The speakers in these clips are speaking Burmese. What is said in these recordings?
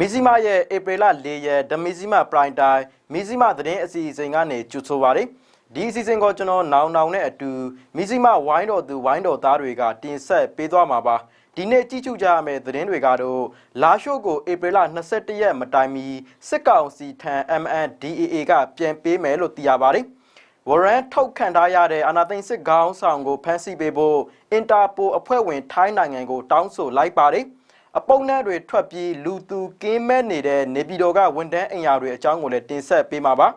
မီဇီမာရဲ့ဧပြီလ၄ရက်ဒမီဇီမာပရိုင်တိုင်းမီဇီမာသတင်းအစီအစဉ်ကနေကြိုဆိုပါရစေဒီအစီအစဉ်ကိုကျွန်တော်နောင်နောင်နဲ့အတူမီဇီမာဝိုင်းတော်သူဝိုင်းတော်သားတွေကတင်ဆက်ပေးသွားမှာပါဒီနေ့ကြည့်ကြကြရမယ့်သတင်းတွေကတော့လာရှို့ကိုဧပြီလ22ရက်မတိုင်မီစစ်ကောင်စီထံ MNDAA ကပြန်ပေးမယ်လို့သိရပါတယ်ဝရန်ထုတ်ခံထားရတဲ့အာနာသိန်းစစ်ခေါင်းဆောင်ကိုဖမ်းဆီးပေးဖို့အင်တာပိုအဖွဲ့ဝင်ထိုင်းနိုင်ငံကိုတောင်းဆိုလိုက်ပါတယ် အပုံနဲ့တွေထွက်ပြီးလူသူကင်းမဲ့နေတဲ့နေပြည်တော်ကဝန်တန်းအင်ယာတွေအကြောင်းကိုလည်းတင်ဆက်ပေးမှာပါ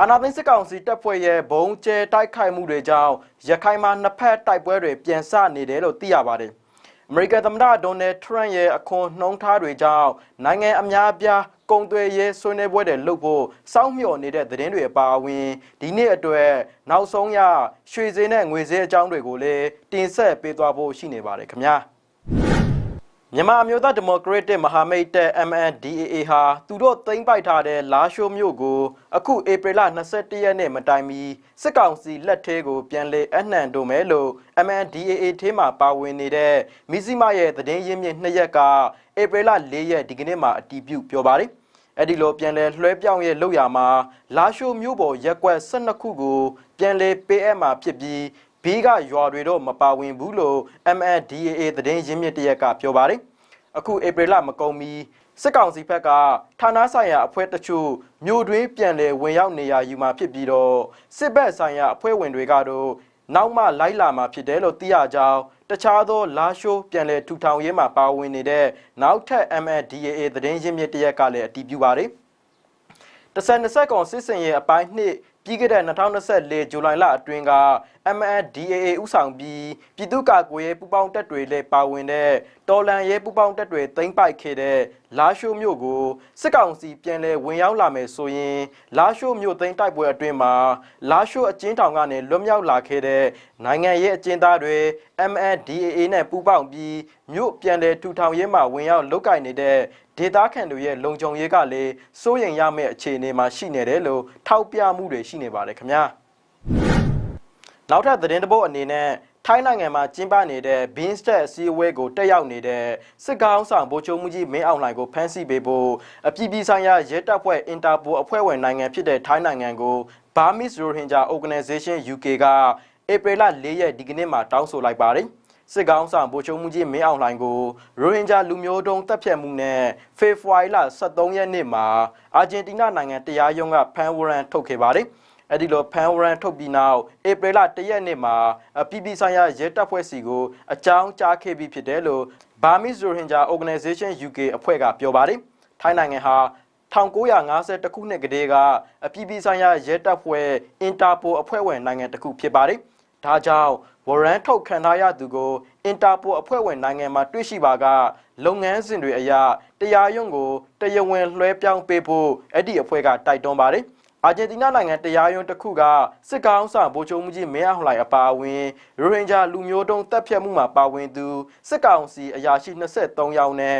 အာနာသိန်းစစ်ကောင်စီတပ်ဖွဲ့ရဲ့ဘုံကျဲတိုက်ခိုက်မှုတွေကြောင့်ရခိုင်မှာနှစ်ဖက်တိုက်ပွဲတွေပြန်ဆနေတယ်လို့သိရပါတယ်အမေရိကန်သမ္မတဒေါ်နယ်ထရန့်ရဲ့အခွန်နှုံးထားတွေကြောင့်နိုင်ငံအများအပြားကုန်သွယ်ရေးဆွေးနွေးပွဲတွေလုပ်ဖို့စောင့်မျှော်နေတဲ့သတင်းတွေအပါအဝင်ဒီနေ့အတွက်နောက်ဆုံးရရွှေစည်းနဲ့ငွေစည်းအကြောင်းတွေကိုလည်းတင်ဆက်ပေးသွားဖို့ရှိနေပါတယ်ခင်ဗျာ မြန်မာအမျိုးသားဒီမိုကရက်တစ်မဟာမိတ်တပ် MNDAA ဟာသူတို့သိမ်းပိုက်ထားတဲ့လာရှိုးမြို့ကိုအခုဧပြီလ22ရက်နေ့မတိုင်မီစစ်ကောင်စီလက်ထဲကိုပြန်လည်အနှံ့တို့မယ်လို့ MNDAA ထဲမှာပါဝင်နေတဲ့မီဇီမာရဲ့သတင်းရင်းမြစ်နှစ်ရက်ကဧပြီလ4ရက်ဒီကနေ့မှာအတည်ပြုပြောပါတယ်အဲ့ဒီလိုပြန်လဲလွှဲပြောင်းရဲ့လောက်ရမှာလာရှိုးမြို့ပေါ်ရက်ကွက်12ခုကိုပြန်လဲပေးအပ်မှာဖြစ်ပြီး ဘီးကရွာတွေတော့မပါဝင်ဘူးလို့ MNDAA သတင်းရင်းမြစ်တရက်ကပြောပါတယ်အခုဧပြီလမကုန်မီစစ်ကောင်စီဘက်ကဌာနဆိုင်ရာအဖွဲ့တချို့မြို့တွင်းပြန်လည်ဝင်ရောက်နေရယူမှာဖြစ်ပြီးတော့စစ်ဘက်ဆိုင်ရာအဖွဲ့ဝင်တွေကတော့နောက်မှလိုက်လာမှာဖြစ်တယ်လို့သိရကြောင်းတခြားသောလာရှိုးပြန်လည်ထူထောင်ရေးမှာပါဝင်နေတဲ့နောက်ထပ် MNDAA သတင်းရင်းမြစ်တရက်ကလည်းအတည်ပြုပါတယ်။တဆန်20ကောင်စစ်စင်ရဲ့အပိုင်းနှစ် ပြီးခဲ့တဲ့2024ဇူလိုင်လအတွင်းက MNDAA ဥဆောင်ပြီးပြည်သူ့ကာကွယ်ရေးပူးပေါင်းတပ်တွေလည်းပါဝင်တဲ့တော်လန်ရဲပူးပေါင်းတပ်တွေသိမ်းပိုက်ခဲ့တဲ့လာရှိုးမြို့ကိုစစ်ကောင်စီပြန်လည်ဝင်ရောက်လာမယ်ဆိုရင် လာရှိုးမြို့သိမ်းတိုက်ပွဲအတွင်းမှာလာရှိုးအကျဉ်းထောင်ကနေလွတ်မြောက်လာခဲ့တဲ့နိုင်ငံရေးအကျဉ်းသားတွေ MNDAA နဲ့ပူးပေါင်းပြီးမြို့ပြန်လည်ထူထောင်ရေးမှာဝင်ရောက်လုကင်နေတဲ့ ဒေသခံတွေရဲ့လုံခြုံရေးကလည်းစိုးရိမ်ရမယ့်အခြေအနေမှာရှိနေတယ်လို့ထောက်ပြမှုတွေရှိနေပါတယ်ခင်ဗျာနောက်ထပ်သတင်းတပုတ်အနေနဲ့ထိုင်းနိုင်ငံမှာကျင်းပနေတဲ့ Beanstalk အစည်းအဝေးကိုတက်ရောက်နေတဲ့စစ်ကောင်ဆောင်ဗိုလ်ချုပ်မှုကြီးမင်းအောင်လှိုင်ကိုဖမ်းဆီးပေးဖို့အပြည်ပြည်ဆိုင်ရာရဲတပ်ဖွဲ့ Interpol အဖွဲ့ဝင်နိုင်ငံဖြစ်တဲ့ထိုင်းနိုင်ငံကို Burmese Rohingya Organization UK ကဧပြီလ၄ရက်ဒီကနေ့မှာတောင်းဆိုလိုက်ပါတယ်။ စစ်ကောင်ဆောင်ဗိုလ်ချုပ်မှုကြီးမင်းအောင်လှိုင်ကိုရိုဟင်ဂျာလူမျိုးတုံးတပ်ဖြတ်မှုနဲ့ဖေဖော်ဝါရီလ23ရက်နေ့မှာအာဂျင်တီးနားနိုင်ငံတရားရုံးကဖမ်းဝရမ်းထုတ်ခဲ့ပါတယ်။အဲ့ဒီလိုဖန်ဝရန်ထုတ်ပြီးနောက်ဧပြီလ၁ရက်နေ့မှာပြည်ပဆိုင်ရာရဲတပ်ဖွဲ့စီကိုအကြောင်းကြားခဲ့ပြီးဖြစ်တယ်လို့ Burmese Rohingya Organization UK အဖွဲ့ကပြောပါတယ်။ထိုင်းနိုင်ငံဟာ1950ခုနှစ်ကတည်းကအပြည်ပြည်ဆိုင်ရာရဲတပ်ဖွဲ့ Interpol အဖွဲ့ဝင်နိုင်ငံတစ်ခုဖြစ်ပါတယ်။ဒါကြောင့် ဝရန်ထုတ်ခံထားရသူကိုအင်တာပိုအဖွဲ့ဝင်နိုင်ငံမှာတွေ့ရှိပါကလုပ်ငန်းစဉ်တွေအရတရားရုံးကိုတရားဝင်လွှဲပြောင်းပေးဖို့အဲ့ဒီအဖွဲ့ကတိုက်တွန်းပါတယ်။အာဂျင်တီးနားနိုင်ငံတရားရုံးတစ်ခုကစစ်ကောင်ဆောင်ဗိုလ်ချုပ်မှုကြီးမင်းအောင်လှိုင်အပါအဝင်ရိုဟင်ဂျာလူမျိုးတုံးတပ်ဖြတ်မှုမှာပါဝင်သူစစ်ကောင်စီအရာရှိ23ယောက်နဲ့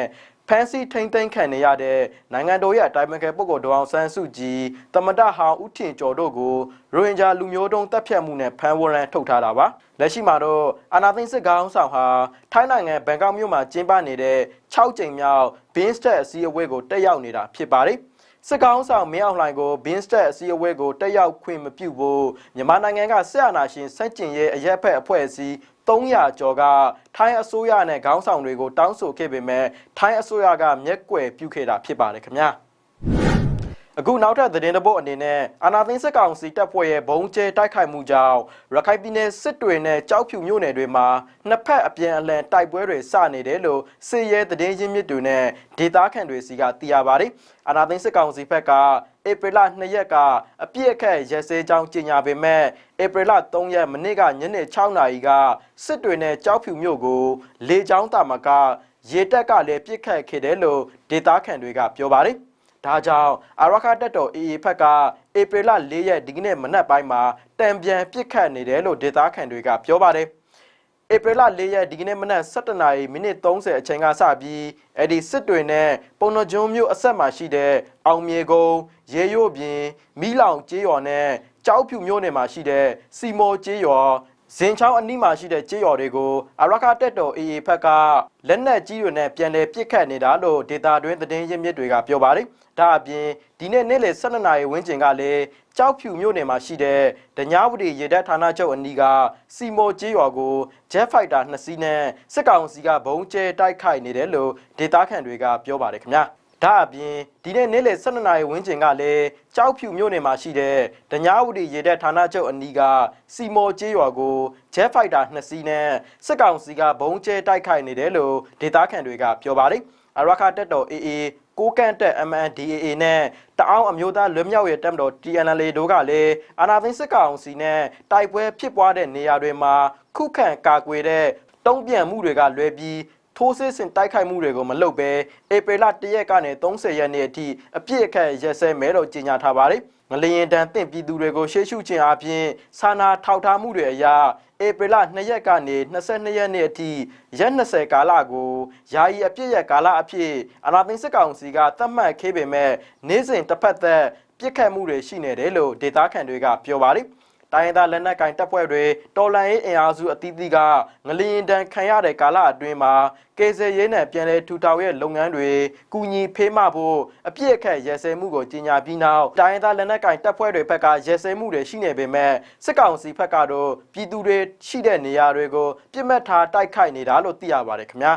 ဖန်စီထိမ့်သိမ်းခံနေရတဲ့နိုင်ငံတော်ရဲ့အတိုင်းအမြဲပုဂ္ဂိုလ်ဒေါအောင်ဆန်းစုကြည်တမတဟောင်ဦးထင်ကျော်တို့ကိုရိုဟင်ဂျာလူမျိုးတုံးတပ်ဖြတ်မှုနဲ့ဖမ်းဝရမ်းထုတ်ထားတာပါလက်ရှိမှာတော့အာနာသိန်းစစ်ကောင်ဆောင်ဟာထိုင်းနိုင်ငံဘန်ကောက်မြို့မှာကျင်းပနေတဲ့6ကြိမ်မြောက် Binstat အစည်းအဝေးကိုတက်ရောက်နေတာဖြစ်ပါတယ် စစ်ကောင်ဆောင်မင်းအောင်လှိုင်ကိုဘင်းစတက်အစည်းအဝေးကိုတက်ရောက်ခွင့်မပြုဖို့မြန်မာနိုင်ငံကစစ်အာဏာရှင်စန့်ကျင်ရေးအရက်ဖက်အဖွဲ့အစည်း300ကျော်ကထိုင်းအစိုးရနဲ့ခေါင်းဆောင်တွေကိုတောင်းဆိုခဲ့ပေမဲ့ထိုင်းအစိုးရကမျက်ကွယ်ပြုခဲ့တာဖြစ်ပါတယ်ခင်ဗျာ အခုနောက်ထပ်သတင်းတပုတ်အနေနဲ့အာနာသိန်းစစ်ကောင်စီတပ်ဖွဲ့ရဲ့ဘုံကျဲတိုက်ခိုက်မှုကြောင့်ရခိုင်ပြည်နယ်စစ်တွေနဲ့ကြောက်ဖြူမြို့နယ်တွေမှာနှစ်ဖက်အပြန်အလှန်တိုက်ပွဲတွေစနေတယ်လို့စစ်ရဲသတင်းရင်းမြစ်တွေနဲ့ဒေသခံတွေစီကသိရပါတယ်။အာနာသိန်းစစ်ကောင်စီဘက်ကဧပြီလ2ရက်ကအပြည့်အခက်ရဲစဲကြောင်းကြေညာပေမဲ့ဧပြီလ3ရက်မနေ့ကညနေ6နာရီကစစ်တွေနဲ့ကြောက်ဖြူမြို့ကိုလေကြောင်းတာမကရေတက်ကလည်းပြစ်ခတ်ခဲ့တယ်လို့ဒေသခံတွေကပြောပါတယ်။ ဒါကြောင့်အာရခတက်တော် AA ဖက်ကဧပြီလ၄ရက်ဒီကနေ့မနက်ပိုင်းမှာတံပြန်ပစ်ခတ်နေတယ်လို့ဒေသခံတွေကပြောပါတယ်ဧပြီလ၄ရက်ဒီကနေ့မနက်7:00နာရီမိနစ်30အချိန်ကစပြီးအဲ့ဒီစစ်တွေနဲ့ပုံနှကျွန်းမြို့အဆက်မှာရှိတဲ့အောင်မြေကုန်းရေရို့ပြင်မီးလောင်ကျေးရွာနဲ့ကြောက်ဖြူမြို့နယ်မှာရှိတဲ့စီမောကျေးရွာ ဇင်ချောင်းအနီးမှာရှိတဲ့ကြေးရွာတွေကိုအရခတက်တော် AA ဘက်ကလက်နက်ကြီးတွေနဲ့ပြန်လည်ပစ်ခတ်နေတာလို့ဒေတာတွင်းသတင်းရင်းမြစ်တွေကပြောပါတယ်။ဒါအပြင်ဒီနေ့နေ့လယ်12နာရီဝန်းကျင်ကလည်းကြောက်ဖြူမြို့နယ်မှာရှိတဲ့ဒညာဝတီရေတပ်ဌာနချုပ်အနီးကစီမိုကြေးရွာကို Jet Fighter 2စီးနဲ့စစ်ကောင်စီကဘုံကျဲတိုက်ခိုက်နေတယ်လို့ဒေတာခန့်တွေကပြောပါတယ်ခင်ဗျာ။ ဒါအပြင်ဒီနေ့နေ့လယ်12နာရီဝန်းကျင်ကလည်းကြောက်ဖြူမြို့နယ်မှာရှိတဲ့ဒညာဝတီရေတပ်ဌာနချုပ်အနီးကစီမော်ကျေးရွာကို Jet Fighter 2စီးနဲ့စစ်ကောင်စီကဘုံကျဲတိုက်ခိုက်နေတယ်လို့ဒေတာခန့်တွေကပြောပါတယ်။အရခတက်တော် AA ကိုကန့်တက် MNDAA နဲ့တအောင်းအမျိုးသားလွတ်မြောက်ရေးတပ်မတော် TNLA တို့ကလည်းအာဏာသိမ်းစစ်ကောင်စီနဲ့တိုက်ပွဲဖြစ်ပွားတဲ့နေရာတွေမှာခုခံကာကွယ်တဲ့တုံ့ပြန်မှုတွေကလွဲပြီး ထိုးစစ်ဆင်တိုက်ခိုက်မှုတွေကိုမလုပ်ဘဲဧပြီလ1ရက်ကနေ30ရက်နေ့အထိအပြည့်အခက်ရက်စဲမဲလို့ကြေညာထားပါတယ်။ငလျင်တန်တင့်ပြည်သူတွေကိုရှေ့ရှုခြင်းအပြင်စာနာထောက်ထားမှုတွေအရဧပြီလ2ရက်ကနေ22ရက်နေ့အထိရက်20ကာလကိုယာယီအပြည့်ရက်ကာလအဖြစ်အနာသိန်းစစ်ကောင်စီကသတ်မှတ်ခဲ့ပေမဲ့နေ့စဉ်တစ်ဖက်သက်ပြစ်ခတ်မှုတွေရှိနေတယ်လို့ဒေတာခန်တွေကပြောပါတယ်။ တိုင်းရင်းသားလက်နက်ကင်တပ်ဖွဲ့တွေတော်လန်ရေးအင်အားစုအသီးသီးကငလျင်တန်ခံရတဲ့ကာလအတွင်းမှာကေဆယ်ရေးနဲ့ပြည်내ထူထောင်ရဲ့လုပ်ငန်းတွေကူညီဖေးမဖို့အပြည့်အခက်ရဲစဲမှုကိုကြီးညာပြီးနောက်တိုင်းရင်းသားလက်နက်ကင်တပ်ဖွဲ့တွေဘက်ကရဲစဲမှုတွေရှိနေပေမဲ့စစ်ကောင်စီဘက်ကတော့ပြည်သူတွေရှိတဲ့နေရာတွေကိုပြစ်မှတ်ထားတိုက်ခိုက်နေတာလို့သိရပါတယ်ခင်ဗျာ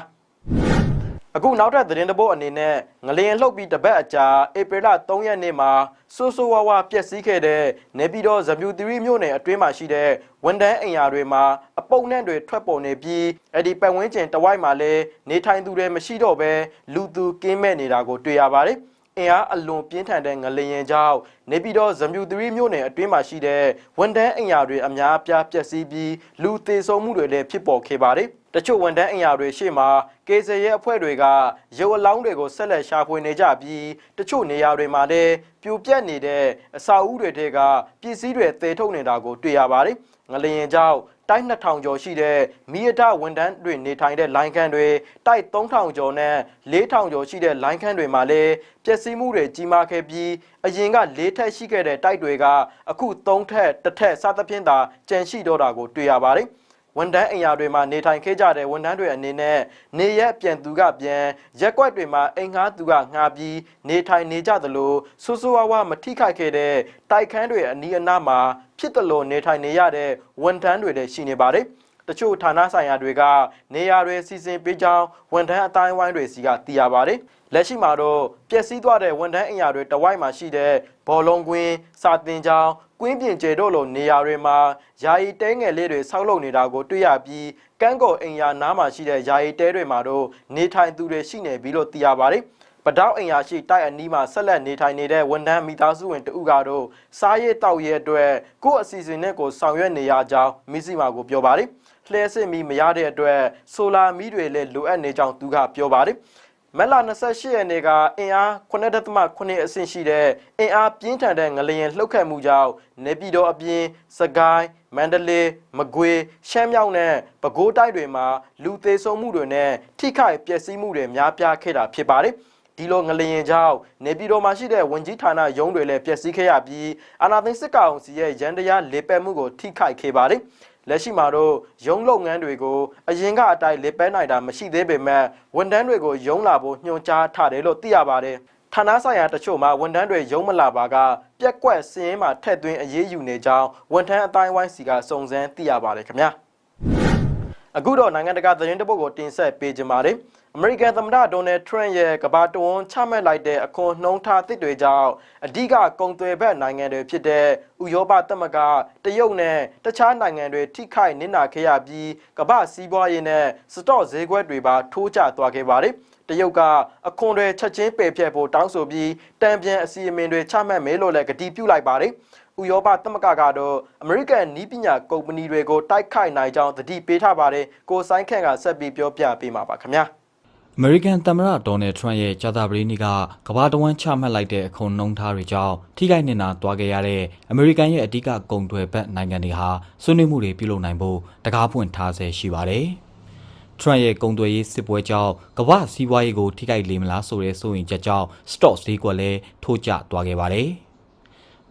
အခုနောက်ထပ်သတင်းတပုတ်အနေနဲ့ငလျင်လှုပ်ပြီးတပတ်အကြာဧပြီလ3ရက်နေ့မှာဆိုးဆိုးဝါးဝါပျက်စီးခဲ့တဲ့နေပြည်တော်ဇမြူသီရိမြို့နယ်အတွင်းမှာရှိတဲ့ဝန်တန်းအိမ်ယာတွေမှာအပုပ်နှံ့တွေထွက်ပေါ်နေပြီးအဲ့ဒီပတ်ဝန်းကျင်တဝိုက်မှာလည်းနေထိုင်သူတွေမရှိတော့ဘဲလူသူကင်းမဲ့နေတာကိုတွေ့ရပါတယ်။အင်အားအလွန်ပြင်းထန်တဲ့ငလျင်ကြောင့်နေပြည်တော်ဇမြူသီရိမြို့နယ်အတွင်းမှာရှိတဲ့ဝန်တန်းအိမ်ယာတွေအများအပြားပျက်စီးပြီးလူသေဆုံးမှုတွေလည်းဖြစ်ပေါ်ခဲ့ပါတယ်။ တချို့ဝန်ထမ်းအင်အားတွေရှေ့မှာကေဆယ်ရဲ့အဖွဲ့တွေကရုပ်အလောင်းတွေကိုဆက်လက်ရှာဖွေနေကြပြီးတချို့နေရာတွေမှာလည်းပြိုပြက်နေတဲ့အစာအုပ်တွေထဲကပစ္စည်းတွေသေထုတ်နေတာကိုတွေ့ရပါတယ်။ငလျင်ကြောင့်တိုက်2000ကျော်ရှိတဲ့မိရထဝန်ထမ်းတွေနေထိုင်တဲ့လိုင်းခန်းတွေတိုက်3000ကျော်နဲ့4000ကျော်ရှိတဲ့လိုင်းခန်းတွေမှာလည်းပျက်စီးမှုတွေကြီးမားခဲ့ပြီးအရင်က၄ထက်ရှိခဲ့တဲ့တိုက်တွေကအခု3ထက်တစ်ထက်စသဖြင့်သာကျန်ရှိတော့တာကိုတွေ့ရပါတယ်။ ဝန်တန်းအိမ်ယာတွေမှာနေထိုင်ခဲ့ကြတဲ့ဝန်ထမ်းတွေအနေနဲ့နေရက်ပြန်သူကပြန်ရက်ကွက်တွေမှာအိမ်ငှားသူကငှားပြီးနေထိုင်နေကြသလိုဆူဆူဝါဝါမထိခိုက်ခဲ့တဲ့တိုက်ခန်းတွေအနီးအနားမှာဖြစ်သလိုနေထိုင်နေရတဲ့ဝန်ထမ်းတွေလည်းရှိနေပါတယ်တချို့ဌာနဆိုင်ရာတွေကနေရာတွေစီစဉ်ပေးကြောင်းဝန်ထမ်းအတိုင်းဝိုင်းတွေစီကသိရပါတယ် လက်ရှိမှာတော့ပျက်စီးသွားတဲ့ဝန်ထမ်းအင်အားတွေတဝိုက်မှာရှိတဲ့ဘောလုံးကွင်းစာတင်ကြောင်းကွင်းပြင်ကျဲတို့လိုနေရာတွေမှာယာယီတဲငယ်လေးတွေဆောက်လုပ်နေတာကိုတွေ့ရပြီးကန်းကော်အင်ယာနားမှာရှိတဲ့ယာယီတဲတွေမှာတော့နေထိုင်သူတွေရှိနေပြီလို့သိရပါတယ်ပတောက်အင်ယာရှိတိုက်အနီးမှာဆက်လက်နေထိုင်နေတဲ့ဝန်ထမ်းမိသားစုဝင်တဦးကတော့စားရည်တောက်ရဲအတွက်ကိုယ့်အစီအစဉ်နဲ့ကိုဆောင်ရွက်နေရကြောင်းမိစီမာကိုပြောပါတယ်လှဲစစ်မီမရတဲ့အတွက်ဆိုလာမီးတွေလည်းလိုအပ်နေကြောင်းသူကပြောပါတယ် မက်လာ28ရက်နေ့ကအင်အား9.9အဆင့်ရှိတဲ့အင်အားပြင်းထန်တဲ့ငလျင်လှုပ်ခတ်မှုကြောင့်နေပြည်တော်အပြင်စကိုင်းမန္တလေးမကွေးရှမ်းမြောက်နဲ့ပဲခူးတိုင်းတွေမှာလူသေးဆုံးမှုတွေနဲ့ထိခိုက်ပျက်စီးမှုတွေများပြားခဲ့တာဖြစ်ပါတယ်ဒီလိုငလျင်ကြောင့်နေပြည်တော်မှာရှိတဲ့ဝန်ကြီးဌာနရုံးတွေလည်းပျက်စီးခဲ့ရပြီးအာဏာသိမ်းစစ်ကောင်စီရဲ့ရန်တရားလေပယ်မှုကိုထိခိုက်ခဲ့ပါတယ်။ လက်ရှိမှာတော့ရုံးလုပ်ငန်းတွေကိုအရင်ကအတိုင်းလက်ပဲနိုင်တာမရှိသေးပေမဲ့ဝန်ထမ်းတွေကိုရုံးလာဖို့ညွှန်ကြားထားတယ်လို့သိရပါတယ်ဌာနဆိုင်ရာတချို့မှာဝန်ထမ်းတွေရုံးမလာပါကပြက်ကွက်စင်းမှာထက်သွင်းအရေးယူနေကြောင်းဝန်ထမ်းအတိုင်းဝိုင်းစီကစုံစမ်းသိရပါတယ်ခင်ဗျာအခုတော့နိုင်ငံတကာသတင်းတပုတ်ကိုတင်ဆက်ပေးကြပါမယ် အမေရိကန်သမ္မတဒေါ်နယ်ထရန့်ရဲ့ကမ္ဘာတဝန်းချမှတ်လိုက်တဲ့အခွန်နှုံးထားသစ်တွေကြောင့်အဓိကကုန်သွယ်ဘက်နိုင်ငံတွေဖြစ်တဲ့ဥရောပသမဂ္ဂတရုတ်နဲ့တခြားနိုင်ငံတွေထိခိုက်နစ်နာခဲ့ရပြီးကမ္ဘာစီးပွားရေးနဲ့စတော့ဈေးကွက်တွေပါထိုးကျသွားခဲ့ပါတယ်။တရုတ်ကအခွန်တွေချက်ချင်းပယ်ဖြတ်ဖို့တောင်းဆိုပြီးတံပြန်အစီအမံတွေချမှတ်မယ်လို့လည်းကတိပြုလိုက်ပါတယ်။ဥရောပသမဂ္ဂကတော့အမေရိကန်နီးပညာကုမ္ပဏီတွေကိုတိုက်ခိုက်နိုင်ကြောင်းတတိပေးထားပါတယ်။ကိုဆိုင်ခန့်ကဆက်ပြီးပြောပြပေးမှာပါခင်ဗျာ။အ မေရိကန်သမ္မတဒေါ်နယ်ထရန့်ရဲ့ကြာသပတေးနေ့ကကမ္ဘာတဝန်းချမှတ်လိုက်တဲ့အခွန်နှုန်းထားတွေကြောင့်ထိခိုက်နေတာသွားခဲ့ရတဲ့အမေရိကန်ရဲ့အဓိကကုန်သွယ်ဘက်နိုင်ငံတွေဟာဆွေးနွေးမှုတွေပြုလုပ်နိုင်ဖို့တကားပွင့်ထားဆဲရှိပါတယ်။ထရန့်ရဲ့ကုန်သွယ်ရေးစစ်ပွဲကြောင့်ကမ္ဘာစီးပွားရေးကိုထိခိုက်လေမလားဆိုတဲ့စိုးရိမ်ချက်ကြောင့် stock ဈေးကွက်လည်းထိုးကျသွားခဲ့ပါတယ်။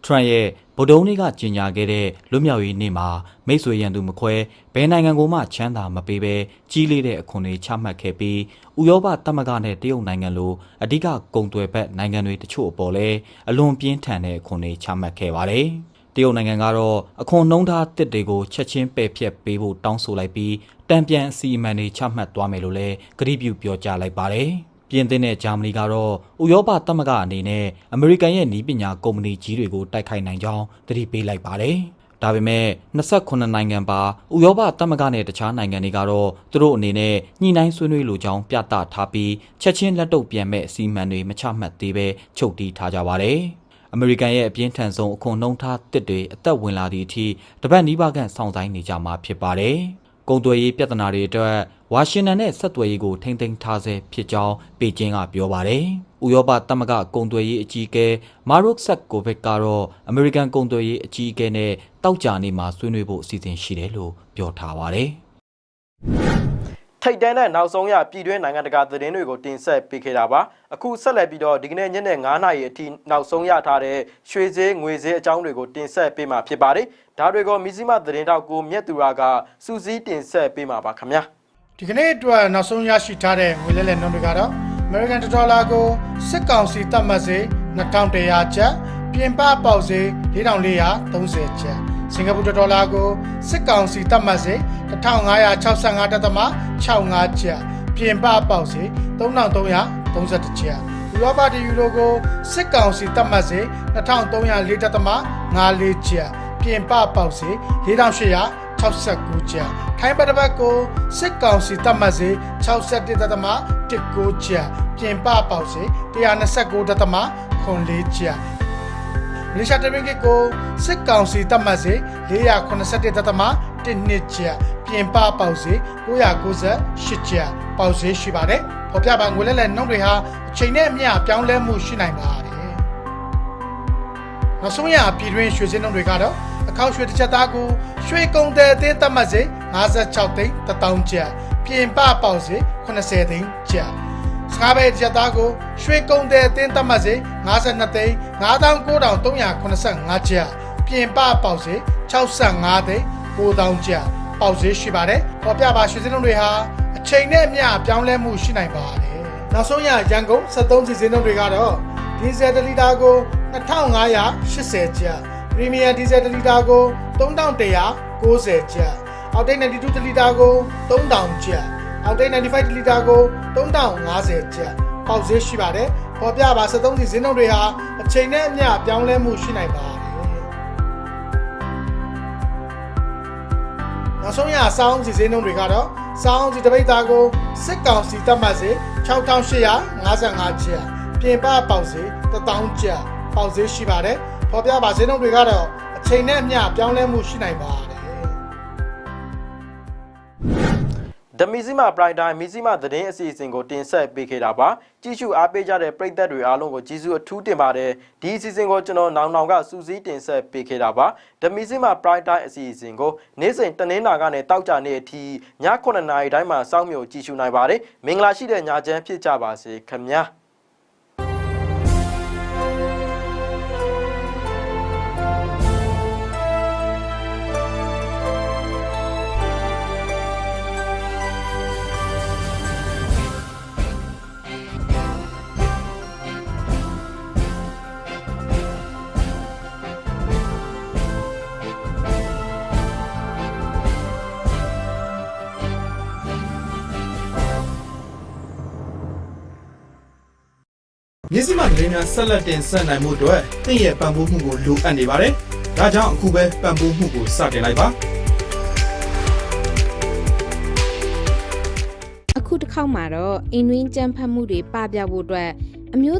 ထရန့်ရဲ့ဗုဒ္ဓဦးနေ့ကကြေညာခဲ့တဲ့လွတ်မြောက်ရေးနေ့မှာမိတ်ဆွေရန်သူမခွဲဘယ်နိုင်ငံကိုမှချမ်းသာမပေးဘဲကြီးလေးတဲ့အခွန်တွေချမှတ်ခဲ့ပြီးဥရောပသမဂ္ဂနဲ့တရုတ်နိုင်ငံလိုအဓိကကုန်သွယ်ဘက်နိုင်ငံတွေတချို့အပေါ်လဲအလွန်ပြင်းထန်တဲ့အခွန်တွေချမှတ်ခဲ့ပါတယ်။တရုတ်နိုင်ငံကတော့အခွန်နှုံးထားတစ်တွေကိုချက်ချင်းပယ်ဖျက်ပေးဖို့တောင်းဆိုလိုက်ပြီးတံပြန်အစီအမံတွေချမှတ်သွားမယ်လို့လည်းကတိပြုပြောကြားလိုက်ပါတယ်။ ပြင်သစ်နဲ့ဂျာမနီကတော့ဥရောပသမဂ္ဂအနေနဲ့အမေရိကန်ရဲ့နည်းပညာကုမ္ပဏီကြီးတွေကိုတိုက်ခိုက်နိုင်ကြောင်းသတိပေးလိုက်ပါတယ်။ဒါပေမဲ့28နိုင်ငံပါဥရောပသမဂ္ဂနဲ့တခြားနိုင်ငံတွေကတော့သူတို့အနေနဲ့ညှိနှိုင်းဆွေးနွေးလိုကြောင်းပြသထားပြီးချက်ချင်းလက်တော့ပြန်မဲ့အစီအမံတွေမချမှတ်သေးပဲချုပ်တီးထားကြပါတယ်။အမေရိကန်ရဲ့အပြင်းထန်ဆုံးအခွန်နှုံးထားတစ်တွေအသက်ဝင်လာသည့်အထိတပတ်နီးပါးခန့်စောင့်ဆိုင်နေကြမှာဖြစ်ပါတယ်။ကုန်သွယ်ရေးပြဿနာတွေအတွက် ဝါရှင်တန်နဲ့ဆက်သွယ်ရေးကိုထိမ့်သိမ်းထားဆဲဖြစ်ကြောင်းပေကျင်းကပြောပါတယ်။ဥရောပသမဂ္ဂကုန်သွယ်ရေးအကြီးအကဲမာရုတ်ဆက်ကိုဗစ်ကတော့အမေရိကန်ကုန်သွယ်ရေးအကြီးအကဲနဲ့တောက်ကြနေမှာဆွေးနွေးဖို့အစီအစဉ်ရှိတယ်လို့ပြောထားပါတယ်။ထိတ်တန်းတဲ့နောက်ဆုံးရပြည်တွင်းနိုင်ငံတကာသတင်းတွေကိုတင်ဆက်ပေးခဲ့တာပါအခုဆက်လက်ပြီးတော့ဒီကနေ့ညနေ9:00နာရီအထိနောက်ဆုံးရထားတဲ့ရွှေဈေးငွေဈေးအကြောင်းတွေကိုတင်ဆက်ပေးမှာဖြစ်ပါတယ်ဒါတွေကိုမီဇီမသတင်းတောက်ကိုမြက်သူရာကစူးစီးတင်ဆက်ပေးမှာပါခင်ဗျာ ဒီကနေ့အတွက်နောက်ဆုံးရရှိထားတဲ့ငွေလဲလှယ်နှုန်းတွေကတော့ American Dollar ကိုစစ်ကောင်စီသတ်မှတ်စေ2100ကျပ်ပြင်ပပေါက်စေ4430ကျပ်စင်ကာပူဒေါ်လာကိုစစ်ကောင်စီသတ်မှတ်စေ1565.65ကျပ်ပြင်ပပေါက်စေ3331ကျပ်ဥရောပတီယူရိုကိုစစ်ကောင်စီသတ်မှတ်စေ2304.54ကျပ်ပြင်ပပေါက်စေ 4869ကျပ်ထိုင်းပတပတ်ကိုစစ်ကောင်စီသတ်မှတ်စေ61.19ကျပ်ပြင်ပပေါက်စေ129.94ကျပ်မလေးရှားတမင်ကကိုစစ်ကောင်စီသတ်မှတ်စေ481.12ကျပ်ပြင်ပပေါက်စေ998ကျပ်ပေါက်စေရှိပါတယ်။ဖော်ပြပါငွေလဲလဲနှုန်းတွေဟာအချိန်နဲ့အမျှပြောင်းလဲမှုရှိနိုင်ပါတယ်။နောက်ဆုံးရပြည်တွင်းရွှေစင်းနှုန်းတွေကတော့အခောက်ရွှေတစ်ချက်သားကို ရွှေကုန်တဲ့အသင်းသတ်မှတ်စေ56သိန်း1000ကျပ်ပြင်ပပေါက်စေ80သိန်းကျပ်စကားပဲတစ်ချက်သားကိုရွှေကုန်တဲ့အသင်းသတ်မှတ်စေ52သိန်း99,385ကျပ်ပြင်ပပေါက်စေ65သိန်း9000ကျပ်ပေါက်စေရှိပါတယ်။ပေါ်ပြပါရွှေစင်းလုံးတွေဟာအချိန်နဲ့အမျှပြောင်းလဲမှုရှိနိုင်ပါတယ်။နောက်ဆုံးရရန်ကုန်73စီစင်းလုံးတွေကတော့ဒီဇယ်1လီတာကို2580ကျပ် ပရီမီယံဒီဇယ်1လီတာကို3190ကျပ်အောက်တိတ်92လီတာကို3000ကျပ်အောက်တိတ်95လီတာကို3050ကျပ်ပေါက်ဈေးရှိပါတယ်။ပေါ်ပြပါ73စီစင်းလုံးတွေဟာအချိန်နဲ့အမျှပြောင်းလဲမှုရှိနိုင်ပါတယ်။နောက်ဆုံးရစောင်းစီစင်းနှုန်းတွေကတော့စောင်းစီတပိတ်သားကိုစစ်ကောင်စီတက်မှတ်စေ6855ကျပ်ပြင်ပပေါက်စေ1000ကျပ်ပေါက်စေရှိပါတယ် ဖော်ပြပါစင်းနှုန်းတွေကတော့အချိန်နဲ့အမျှပြောင်းလဲမှုရှိနိုင်ပါတယ်ဒမီဇီမာပရိုင်တိုင်းမီဇီမာသတင်းအစီအစဉ်ကိုတင်ဆက်ပေးခဲ့တာပါကြည့်ရှုအားပေးကြတဲ့ပရိသတ်တွေအားလုံးကိုကျေးဇူးအထူးတင်ပါတယ်ဒီအစီအစဉ်ကိုကျွန်တော်နောင်နောင်ကစူးစီးတင်ဆက်ပေးခဲ့တာပါဒမီဇီမာပရိုင်တိုင်းအစီအစဉ်ကိုနေ့စဉ်တနင်္လာကနေတောက်ကြနေ့အထိည9:00နာရီတိုင်းမှာစောင့်မျှော်ကြည့်ရှုနိုင်ပါတယ်မင်္ဂလာရှိတဲ့ညချမ်းဖြစ်ကြပါစေခင်ဗျာ။ မြစည်းမသတင်းများဆက်လက်တင်ဆက်နိုင်မှုအတွက်သင်ရဲ့ပံ့ပိုးမှုကိုလိုအပ်နေပါတယ်။ဒါကြောင့်အခုပဲပံ့ပိုးမှုကိုစတင်လိုက်ပါ။အခုတစ်ခေါက်မှာတော့အင်းဝင်းကြမ်းဖတ်မှုတွေပပျောက်ဖို့အတွက်အမျိုး